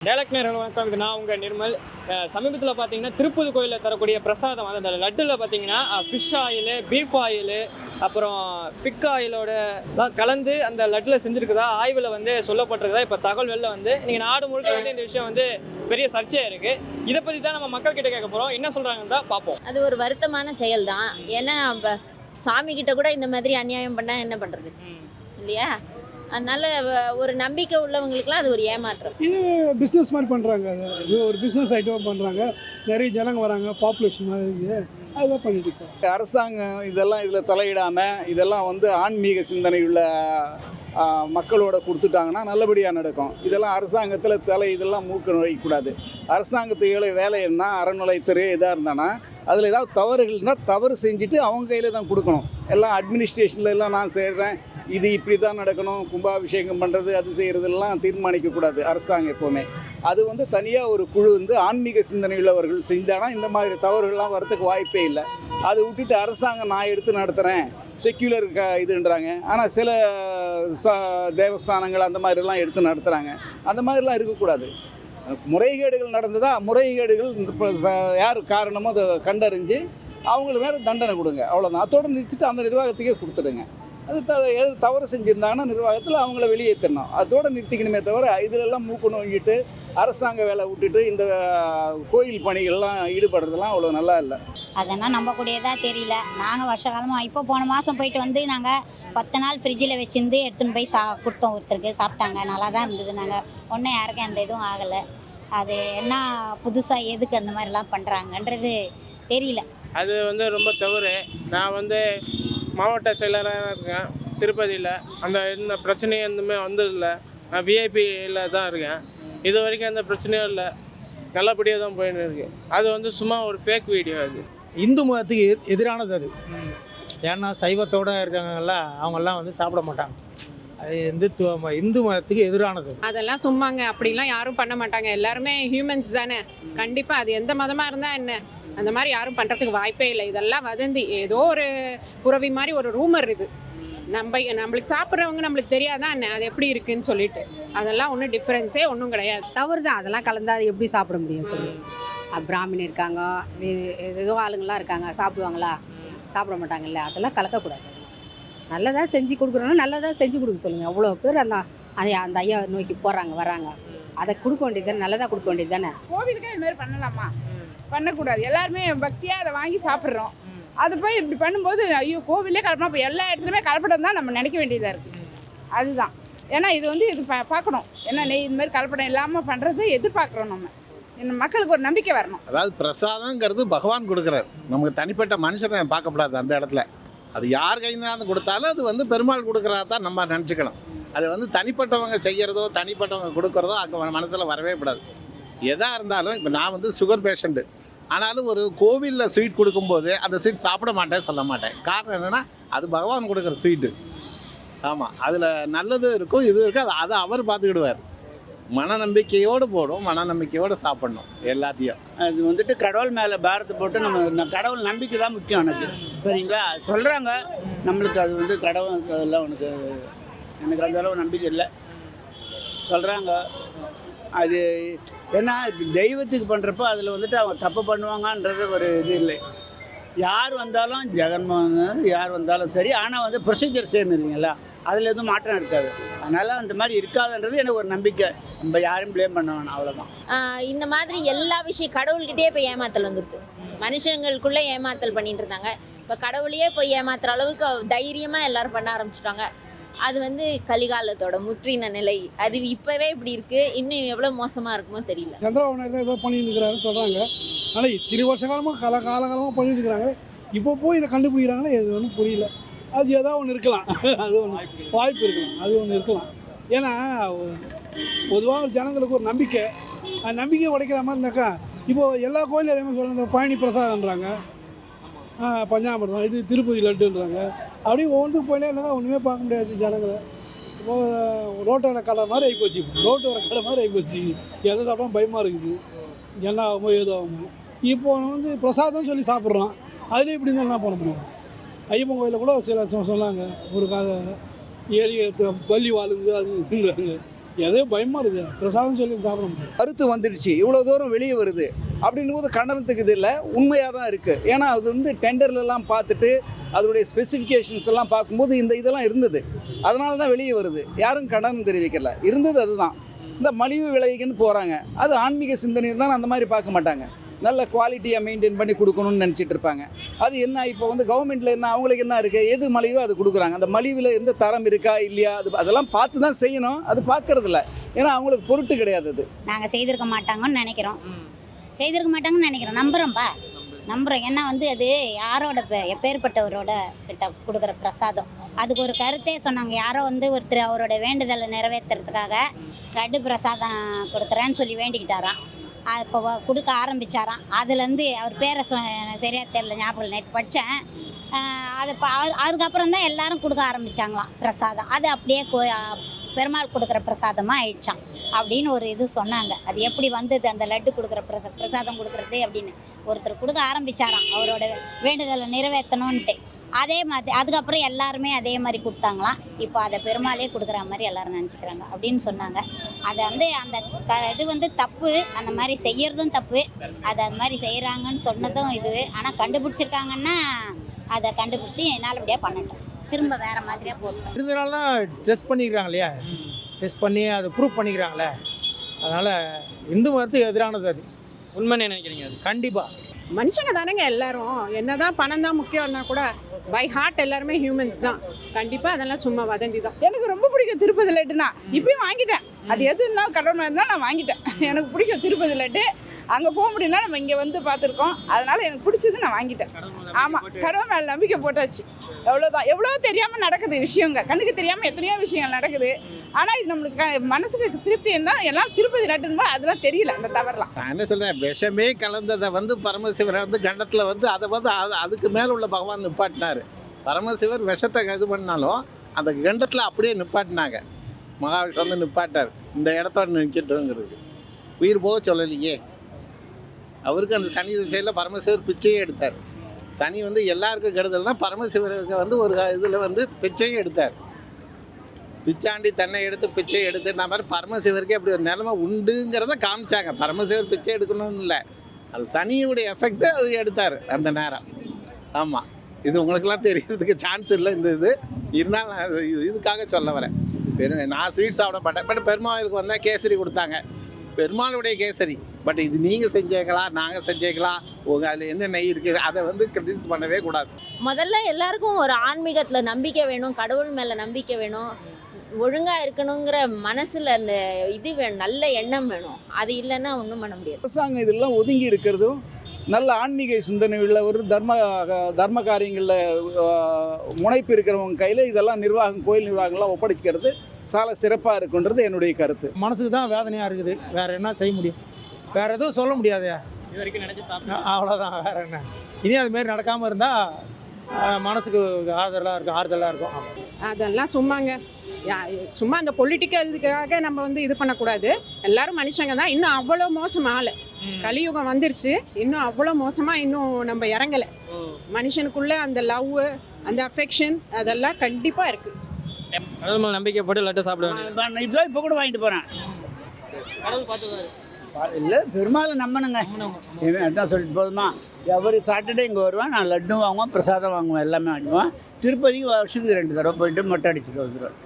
டேலக் நேர்கள் வணக்கம். இது நான் உங்கள் நிர்மல். சமீபத்தில் பார்த்தீங்கன்னா திருப்பதி கோயிலில் தரக்கூடிய பிரசாதம் அது அந்த லட்டில் பார்த்தீங்கன்னா ஃபிஷ் ஆயில் பீஃப் ஆயில் அப்புறம் பிக் ஆயிலோட கலந்து அந்த லட்டில் செஞ்சுருக்குதா ஆய்வில் வந்து சொல்லப்பட்டிருக்குதா இப்போ தகவல் வெளில வந்து நீங்கள் நாடு முழுக்க வந்து இந்த விஷயம் வந்து பெரிய சர்ச்சையாக இருக்குது இதை பற்றி தான் நம்ம மக்கள் கிட்ட கேட்க போகிறோம் என்ன சொல்கிறாங்கன்னு தான் பார்ப்போம் அது ஒரு வருத்தமான செயல் தான் ஏன்னா சாமி கிட்ட கூட இந்த மாதிரி அநியாயம் பண்ணால் என்ன பண்ணுறது இல்லையா? அதனால ஒரு நம்பிக்கை உள்ளவங்களுக்குலாம் அது ஒரு ஏமாற்றம். இது பிஸ்னஸ் மாதிரி பண்ணுறாங்க அது. இது ஒரு பிஸ்னஸ் ஐட்டமாக பண்ணுறாங்க நிறைய ஜனங்க வராங்க பாப்புலேஷன் மாதிரி அதுதான் பண்ணிட்டு இருக்காங்க அரசாங்கம் இதெல்லாம் இதில் தலையிடாமல் இதெல்லாம் வந்து ஆன்மீக சிந்தனை உள்ள மக்களோட கொடுத்துட்டாங்கன்னா நல்லபடியாக நடக்கும். இதெல்லாம் அரசாங்கத்தில் தலை இதெல்லாம் மூக்க நுழைக்கக்கூடாது அரசாங்கத்துக்கு வேலை என்ன அறநிலைத்துறை இதாக இருந்தானா அதில் ஏதாவது தவறுகள் இருந்தால் தவறு செஞ்சுட்டு அவங்க கையில் தான் கொடுக்கணும். எல்லாம் அட்மினிஸ்ட்ரேஷனில் எல்லாம் நான் செய்கிறேன் இது இப்படி தான் நடக்கணும் கும்பாபிஷேகம் பண்ணுறது அது செய்கிறதெல்லாம் தீர்மானிக்கக்கூடாது அரசாங்கம் எப்போவுமே. அது வந்து தனியாக ஒரு குழு வந்து ஆன்மீக சிந்தனை உள்ளவர்கள் செஞ்சானா இந்த மாதிரி தவறுகள்லாம் வரத்துக்கு வாய்ப்பே இல்லை. அதை விட்டுட்டு அரசாங்கம் நான் எடுத்து நடத்துகிறேன் செக்யூலர் க இதுன்றாங்க. ஆனால் சில ச தேவஸ்தானங்கள் அந்த மாதிரிலாம் எடுத்து நடத்துகிறாங்க அந்த மாதிரிலாம் இருக்கக்கூடாது. முறைகேடுகள் நடந்ததா முறைகேடுகள் யார் காரணமோ அதை கண்டறிஞ்சு அவங்களுக்கு மேலே தண்டனை கொடுங்க. அவ்வளோதான் அதோடு நிறுத்திட்டு அந்த நிர்வாகத்துக்கே கொடுத்துடுங்க. அது த எது தவறு செஞ்சுருந்தாங்கன்னா நிர்வாகத்தில் அவங்கள வெளியேற்றணும் அதோடு நிறுத்திக்கணுமே தவிர இதிலெல்லாம் மூக்கு நோங்கிட்டு அரசாங்க வேலை விட்டுட்டு இந்த கோயில் பணிகள்லாம் ஈடுபடுறதெல்லாம் அவ்வளோ நல்லா இல்லை. அதெல்லாம் நம்பக்கூடியதா தெரியல. நாங்கள் வருஷ காலமாக இப்போ போன மாதம் போயிட்டு வந்து நாங்கள் பத்து நாள் ஃப்ரிட்ஜில் வச்சிருந்து எடுத்துன்னு போய் சா கொடுத்தோம் ஒருத்தருக்கு. சாப்பிட்டாங்க. நல்லா தான் இருந்தது நாங்கள் ஒன்றும் யாருக்கும் எந்த இதுவும் ஆகலை. அது என்ன புதுசாக எதுக்கு அந்த மாதிரிலாம் பண்ணுறாங்கன்றது தெரியல. அது வந்து ரொம்ப தவறு. நான் வந்து மாவட்ட செயலராக இருக்கேன். திருப்பதியில். அந்த இந்த பிரச்சனையும் எதுவுமே வந்ததில்லை. நான் விஐபியில் தான் இருக்கேன். இது வரைக்கும் எந்த பிரச்சனையும் இல்லை. நல்லபடியாக தான் போயின்னு இருக்கு. அது வந்து சும்மா ஒரு ஃபேக் வீடியோ அது. இந்து மதத்துக்கு எதி- எதிரானது அது. ஏன்னா சைவத்தோடு இருக்காங்கல்ல அவங்கெல்லாம் வந்து சாப்பிட மாட்டாங்க. அது இந்துத்துவ ம- இந்து மதத்துக்கு எதிரானது. அது. அதெல்லாம் சும்மாங்க. அப்படிலாம் யாரும் பண்ண மாட்டாங்க. எல்லாருமே ஹியூமன்ஸ் தானே. கண்டிப்பாக அது எந்த மதமாக இருந்தால் என்ன? அந்த மாதிரி யாரும் பண்ணுறதுக்கு வாய்ப்பே இல்லை. இதெல்லாம் வதந்தி. ஏதோ ஒரு புறவி மாதிரி ஒரு ரூமர் இது. நம்ம நம்மளுக்கு சாப்பிட்றவங்க நம்மளுக்கு தெரியாதான் என்ன? அது எப்படி இருக்குன்னு சொல்லிட்டு. அதெல்லாம் ஒன்றும் டிஃப்ரென்ஸே ஒன்றும் கிடையாது. தவறு தான். அதெல்லாம் கலந்தா அது எப்படி சாப்பிட முடியும் சொல்லி. பிராமின் இருக்காங்க. ஏதோ ஆளுங்களாம் இருக்காங்க. சாப்பிடுவாங்களா? சாப்பிட மாட்டாங்கல்ல. அதெல்லாம் கலக்கக்கூடாது. நல்லதாக செஞ்சு கொடுக்குறோன்னா நல்லதாக செஞ்சு கொடுக்க சொல்லுங்கள் அவ்வளோ பேர் அந்த அந்த அந்த ஐயா நோக்கி போகிறாங்க வராங்க. அதை கொடுக்க வேண்டியது தானே? நல்லதாக கொடுக்க வேண்டியது தானே? கோவிலுக்கே இது மாதிரி பண்ணலாமா? பண்ணக்கூடாது. எல்லாருமே பக்தியாக அதை வாங்கி சாப்பிட்றோம். அது போய் இப்படி பண்ணும்போது ஐயோ கோவிலே கலப்படம் அப்போ எல்லா இடத்துலையுமே கலப்படம் தான் நம்ம நினைக்க வேண்டியதாக இருக்குது அதுதான். ஏன்னா இது வந்து இது பா பார்க்கணும். ஏன்னா நெய் இது மாதிரி கலப்படம் இல்லாமல் பண்ணுறது எதிர்பார்க்குறோம் நம்ம. மக்களுக்கு ஒரு நம்பிக்கை வரணும். அதாவது பிரசாதங்கிறது பகவான் கொடுக்குறார். நமக்கு தனிப்பட்ட மனுஷனை பார்க்கப்படாது அந்த இடத்துல. அது யார் கைந்தாந்து கொடுத்தாலும் அது வந்து பெருமாள் கொடுக்குறதா தான் நம்ம நினச்சிக்கணும். அது வந்து தனிப்பட்டவங்க செய்கிறதோ தனிப்பட்டவங்க கொடுக்குறதோ அங்கே மனசில் வரவே கூடாது. எதாக இருந்தாலும் இப்போ நான் வந்து சுகர் பேஷண்ட்டு ஆனாலும் ஒரு கோவிலில் ஸ்வீட் கொடுக்கும்போது அந்த ஸ்வீட் சாப்பிட மாட்டேன் சொல்ல மாட்டேன். காரணம் என்னென்னா அது பகவான் கொடுக்குற ஸ்வீட்டு ஆமாம் அதில் நல்லது இருக்கும் இது இருக்கும் அது அதை அவர் பார்த்துக்கிடுவார். மனநம்பிக்கையோடு போடும் மனநம்பிக்கையோடு சாப்பிடணும் எல்லாத்தையும். அது வந்துட்டு கடவுள் மேலே பாரத்தை போட்டு நம்ம கடவுள் நம்பிக்கை தான் முக்கியம் எனக்கு. சரிங்களா? சொல்கிறாங்க நம்மளுக்கு அது வந்து கடவுள் எல்லாம் உனக்கு எனக்கு அந்த அளவு நம்பிக்கை இல்லை. சொல்கிறாங்க அது ஏன்னா தெய்வத்துக்கு பண்ணுறப்போ அதில் வந்துட்டு அவங்க தப்பு பண்ணுவாங்கன்றது ஒரு இது இல்லை. யார் வந்தாலும் ஜெகன்மோகன் யார் வந்தாலும் சரி ஆனால் வந்து ப்ரொசீஜர் சேம் இல்லைங்களா? அதில் எதுவும் மாற்றம் இருக்காது. அதனால் அந்த மாதிரி இருக்காதுன்றது எனக்கு ஒரு நம்பிக்கை. நம்ம யாரும் ப்ளேம் பண்ண வேணாம் அவ்வளோதான் இந்த மாதிரி எல்லா விஷயம் கடவுள்கிட்டயே இப்போ ஏமாத்தல் வந்துடுது மனுஷங்களுக்குள்ளே ஏமாத்தல் பண்ணிட்டு இருந்தாங்க. இப்போ கடவுளையே போய் ஏமாத்துற அளவுக்கு தைரியமாக எல்லாரும் பண்ண ஆரம்பிச்சிட்டாங்க. அது வந்து கலிகாலத்தோட முற்றின நிலை. அது இப்போவே இப்படி இருக்குது இன்னும் எவ்வளோ மோசமாக இருக்குமோ தெரியல. சந்திரபாபு நாயுடு தான் ஏதோ பண்ணிட்டு இருக்கிறாருன்னு சொல்கிறாங்க ஆனால் இத்தனை வருஷ காலமாக கல காலகாலமாக பண்ணிட்டு இருக்கிறாங்க இப்போ போய் இதை கண்டுபிடிக்கிறாங்கன்னா எது ஒன்றும் புரியல. அது ஏதோ ஒன்று இருக்கலாம். அது ஒன்று வாய்ப்பு இருக்கலாம். அது ஒன்று இருக்கலாம். ஏன்னா பொதுவாக ஜனங்களுக்கு ஒரு நம்பிக்கை. அந்த நம்பிக்கையை உடைக்கிற மாதிரி இருந்தாக்கா இப்போது எல்லா கோயிலும் அதே மாதிரி சொல்கிறாங்க பழனி பிரசாதன்றாங்க பஞ்சாமிரதம் இது திருப்பதி லட்டுன்றாங்க. அப்படியே ஒவ்வொன்றுக்கு போயினே இருந்தாங்க. ஒன்றுமே பார்க்க முடியாது ஜனங்களை. இப்போ ரோட்டோர கடை மாதிரி ஆகிப்போச்சு ரோட்டோட கடை மாதிரி ஆகிப்போச்சு எதை சாப்பிட்டாலும் பயமாக இருக்குது. என்ன ஆகுமோ ஏதோ ஆகுமோ. இப்போ வந்து பிரசாதம் சொல்லி சாப்பிட்றோம் அதுலேயும் இப்படி இருந்தால் என்ன பண்ண முடியும்? ஐயப்பன் கோயிலில் கூட சில சொன்னாங்க. ஒரு கால ஏழு பள்ளி வாழுது அது இதுங்கிறாங்க எதோ பயமாக இருக்குது பிரசாதம் சொல்லி சாப்பிட முடியும் கருத்து வந்துடுச்சு இவ்வளோ தூரம் வெளியே வருது அப்படின்னும் போது கண்டனத்துக்கு இது இல்லை? உண்மையாக தான் இருக்குது ஏன்னா அது வந்து டெண்டர்லலாம் பார்த்துட்டு அதோடைய ஸ்பெசிஃபிகேஷன்ஸ் எல்லாம் பார்க்கும்போது இந்த இதெல்லாம் இருந்தது. அதனால தான் வெளியே வருது. யாரும் கண்டனம் தெரிவிக்கல. இருந்தது அதுதான். இந்த மலிவு விலைக்குன்னு போகிறாங்க அது ஆன்மீக சிந்தனை தான் அந்த மாதிரி பார்க்க மாட்டாங்க. நல்ல குவாலிட்டியாக மெயின்டைன் பண்ணி கொடுக்கணும்னு நினச்சிட்டு இருப்பாங்க. அது என்ன இப்போ வந்து கவர்மெண்ட்டில் என்ன அவங்களுக்கு என்ன இருக்குது எது மலிவோ அது கொடுக்குறாங்க. அந்த மலிவில் எந்த தரம் இருக்கா இல்லையா அது அதெல்லாம் பார்த்து தான் செய்யணும். அது பார்க்கறதில்ல. ஏன்னா அவங்களுக்கு பொருட்டு கிடையாது அது. நாங்கள் செய்திருக்க மாட்டாங்கன்னு நினைக்கிறோம். செய்திருக்க மாட்டாங்கன்னு நினைக்கிறோம். நம்புகிறோம்ப்பா நம்புகிறோம் ஏன்னா வந்து அது யாரோட எப்பேற்பட்டவரோட கிட்ட கொடுக்குற பிரசாதம். அதுக்கு ஒரு கருத்தே சொன்னாங்க. யாரோ வந்து ஒருத்தர் அவரோட வேண்டுதலை நிறைவேற்றுறதுக்காக லட்டு பிரசாதம் கொடுக்குறேன்னு சொல்லி வேண்டிக்கிட்டாராம். இப்போ கொடுக்க ஆரம்பிச்சாராம். அதுலேருந்து அவர் பேரை சொ சரியாக தெரில தெரியல ஞாபகம் நேற்று படித்தேன் அது இப்போ அதுக்கப்புறம் தான் எல்லாரும் கொடுக்க ஆரம்பிச்சாங்களாம் பிரசாதம். அது அப்படியே கோ பெருமாள் கொடுக்குற பிரசாதமாக ஆயிடுச்சான் அப்படின்னு ஒரு இது சொன்னாங்க. அது எப்படி வந்தது? அந்த லட்டு கொடுக்குற பிரசா பிரசாதம் கொடுக்குறது அப்படின்னு. ஒருத்தர் கொடுக்க ஆரம்பிச்சாராம். அவரோட வேண்டுதலை நிறைவேற்றணுன்ட்டு. அதே மாதிரி அதுக்கப்புறம் எல்லாருமே அதே மாதிரி கொடுத்தாங்களாம். இப்போ அதை பெருமாளே கொடுக்குற மாதிரி எல்லாரும் நினச்சிக்கிறாங்க அப்படின்னு சொன்னாங்க. அதை வந்து அந்த க இது வந்து தப்பு. அந்த மாதிரி செய்யறதும் தப்பு. அதை அது மாதிரி செய்கிறாங்கன்னு சொன்னதும் இது. ஆனால் கண்டுபிடிச்சிருக்காங்கன்னா அதை கண்டுபிடிச்சி நல்லபடியாக பண்ணட்டும். திரும்ப வேறு மாதிரியாக போட்டோம் இருந்தனால தான் டெஸ்ட் பண்ணிக்கிறாங்க இல்லையா டெஸ்ட் பண்ணி அதை ப்ரூவ் பண்ணிக்கிறாங்களே? அதனால் இந்து மதத்துக்கு எதிரானது அது. உண்மைன்னு நினைக்கிறீங்க அது? கண்டிப்பாக மனுஷங்க தானேங்க எல்லாரும். என்னதான் பணம் தான் முக்கியம்னா கூட பை ஹார்ட் எல்லாருமே ஹியூமன்ஸ் தான். கண்டிப்பாக அதெல்லாம் சும்மா வதந்தி தான் எனக்கு ரொம்ப பிடிக்கும் திருப்பதி லட்டுனா. இப்பயும் வாங்கிட்டேன். அது எது இருந்தாலும் கடவுள் இருந்தால் நான் வாங்கிட்டேன். எனக்கு பிடிக்கும் திருப்பதி லட்டு. அங்கே போக முடியும்னா நம்ம இங்கே வந்து பார்த்துருக்கோம். அதனால எனக்கு பிடிச்சது நான் வாங்கிட்டேன். ஆமாம் கடவுள் மேலே நம்பிக்கை போட்டாச்சு. எவ்வளோதான் எவ்வளோ தெரியாமல் நடக்குது விஷயங்க கண்ணுக்கு தெரியாமல் எத்தனையோ விஷயங்கள் நடக்குது. ஆனால் இது நம்மளுக்கு மனசுக்கு திருப்தி இருந்தால் எல்லாம் திருப்பதி லட்டுன்னு அதெல்லாம் தெரியல அந்த தவறலாம். நான் என்ன சொல்கிறேன் விஷமே கலந்ததை வந்து பரமசிவரை வந்து கண்டத்தில் வந்து அதை வந்து அது அதுக்கு மேலே உள்ள பகவான் நிப்பாட்டினார். பரமசிவர் விஷத்தை இது பண்ணாலும் அந்த கண்டத்தில் அப்படியே நிப்பாட்டினாங்க. மகாவிஷ்ணு வந்து நிப்பாட்டார். இந்த இடத்தோட நிற்கட்டுங்கிறது உயிர் போக சொல்லலையே. அவருக்கு அந்த சனி திசையில் பரமசிவர் பிச்சையே எடுத்தார். சனி வந்து எல்லாருக்கும் கெடுதல்னா பரமசிவருக்கு வந்து ஒரு இதில் வந்து பிச்சையும் எடுத்தார். பிச்சாண்டி தன்னை எடுத்து பிச்சை எடுத்து மாதிரி பரமசிவருக்கே அப்படி ஒரு நிலைமை உண்டுங்கிறத காமிச்சாங்க. பரமசிவர் பிச்சை எடுக்கணும்னு இல்லை. அது சனியுடைய எஃபெக்ட் அது எடுத்தார் அந்த நேரம். ஆமாம் இது உங்களுக்கெல்லாம் தெரியறதுக்கு சான்ஸ் இல்லை இந்த இது. இருந்தாலும் நான் இது- இதுக்காக சொல்ல வரேன். பெரு நான் ஸ்வீட் சாப்பிட மாட்டேன். பட் பெருமாளுக்கு வந்தால் கேசரி கொடுத்தாங்க. பெருமாளுடைய கேசரி. பட் இது நீங்கள் செஞ்சீங்களா நாங்கள் செஞ்சீங்களா உங்கள் அதில் என்ன நெய் இருக்குது அதை வந்து கிரிட்டிஸ் பண்ணவே கூடாது. முதல்ல எல்லாருக்கும் ஒரு ஆன்மீகத்தில் நம்பிக்கை வேணும் கடவுள் மேலே நம்பிக்கை வேணும் ஒழுங்காக இருக்கணுங்கிற மனசில் அந்த இது வேணும் நல்ல எண்ணம் வேணும். அது இல்லைன்னா ஒன்றும் பண்ண முடியாது. அரசாங்கம் இதெல்லாம் ஒதுங்கி இருக்கிறதும் நல்ல ஆன்மீக சிந்தனை உள்ள ஒரு தர்ம தர்ம காரியங்களில் முனைப்பு இருக்கிறவங்க கையில் இதெல்லாம் நிர்வாகம் கோயில் நிர்வாகங்கள்லாம் ஒப்படைச்சிக்கிறது சால சிறப்பாக இருக்குன்றது என்னுடைய கருத்து. மனசுக்கு தான் வேதனையாக இருக்குது. வேறு என்ன செய்ய முடியும்? வேறு எதுவும் சொல்ல முடியாது. இது வரைக்கும் நினச்சி அவ்வளோதான் வேறு என்ன? இனி அதுமாரி நடக்காமல் இருந்தால் மனசுக்கு ஆதரலாக இருக்கும் ஆறுதலாக இருக்கும். அதெல்லாம் சும்மாங்க. யா- சும்மா அந்த பொலிட்டிக்கலுக்காக நம்ம வந்து இது பண்ணக்கூடாது. எல்லாரும் மனுஷங்க தான். இன்னும் அவ்வளோ மோசம் ஆளு. கலியுகம் வந்துருச்சு. இன்னும் அவ்வளோ மோசமாக இன்னும் நம்ம இறங்கலை. மனுஷனுக்குள்ள அந்த லவ் அந்த அஃபெக்ஷன் அதெல்லாம் கண்டிப்பாக இருக்குது கடவுள் மேலே நம்பிக்கை போட்டு லட்டு சாப்பிட வேண்டியது. இதுதான் இப்போ கூட வாங்கிட்டு போகிறேன் கடவுள் பார்த்துக்குவாரு. இல்லை பெருமாளை நம்பணுங்க. இவன் அதான் சொல்லிட்டு போதுமா. எவரி சாட்டர்டே இங்கே வருவான் நான் லட்டும் வாங்குவேன் பிரசாதம் வாங்குவேன் எல்லாமே வாங்குவேன் திருப்பதிக்கு வருஷத்துக்கு ரெண்டு தடவை போயிட்டு மொட்டை அடிச்சுட்டு வந்துடுவேன்